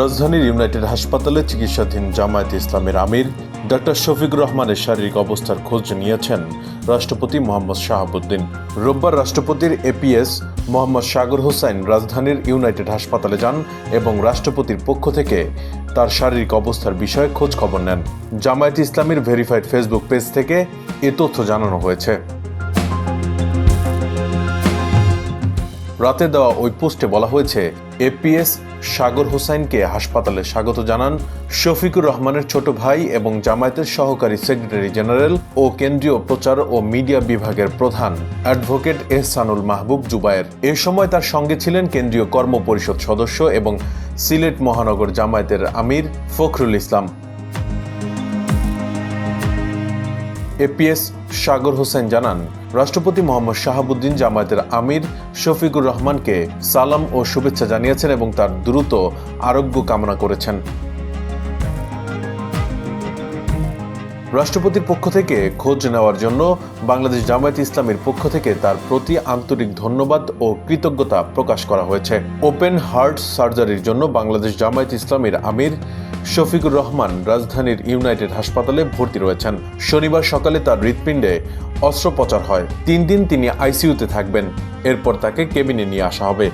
রাজধানীর ইউনাইটেড হাসপাতালে চিকিৎসাধীন জামায়াতে ইসলামের আমির ডক্টর শফিক রহমানের শারীরিক অবস্থার খোঁজ নিয়েছেন রাষ্ট্রপতি মোহাম্মদ শাহাবুদ্দিন। রোববার রাষ্ট্রপতির এপিএস মোহাম্মদ সাগর হোসেন রাজধানীর ইউনাইটেড হাসপাতালে যান এবং রাষ্ট্রপতির পক্ষ থেকে তার শারীরিক অবস্থার বিষয়ে খোঁজ খবর নেন। জামায়াতে ইসলামের ভেরিফাইড ফেসবুক পেজ থেকে এ তথ্য জানানো হয়েছে। রাতে দেওয়া ওই পোস্টে বলা হয়েছে, এপিএস সাগর হোসাইনকে হাসপাতালে স্বাগত জানান শফিকুর রহমানের ছোট ভাই এবং জামায়াতের সহকারী সেক্রেটারি জেনারেল ও কেন্দ্রীয় প্রচার ও মিডিয়া বিভাগের প্রধান অ্যাডভোকেট এহসানুল মাহবুব জুবায়ের। এ সময় তার সঙ্গে ছিলেন কেন্দ্রীয় কর্ম পরিষদ সদস্য এবং সিলেট মহানগর জামায়াতের আমির ফখরুল ইসলাম। এপিএস সাগর হোসেন জানান, রাষ্ট্রপতি মোহাম্মদ শাহাবুদ্দিন জামায়াতের আমির শফিকুর রহমানকে সালাম ও শুভেচ্ছা জানিয়েছেন এবং তার দ্রুত আরোগ্য কামনা করেছেন। রাষ্ট্রপতির পক্ষ থেকে খোঁজ নেওয়ার জন্য বাংলাদেশ জামায়াত ইসলামের পক্ষ থেকে তার প্রতি আন্তরিক ধন্যবাদ ও কৃতজ্ঞতা প্রকাশ করা হয়েছে। ওপেন হার্ট সার্জারির জন্য বাংলাদেশ জামায়াত ইসলামের আমির শফিকুর রহমান রাজধানীর ইউনাইটেড হাসপাতালে ভর্তি রয়েছেন। শনিবার সকালে তার হৃৎপিণ্ডে অস্ত্রোপচার হয়। তিন দিন তিনি আইসিইউতে থাকবেন। এরপর তাকে কেবিনে নিয়ে আসা হবে।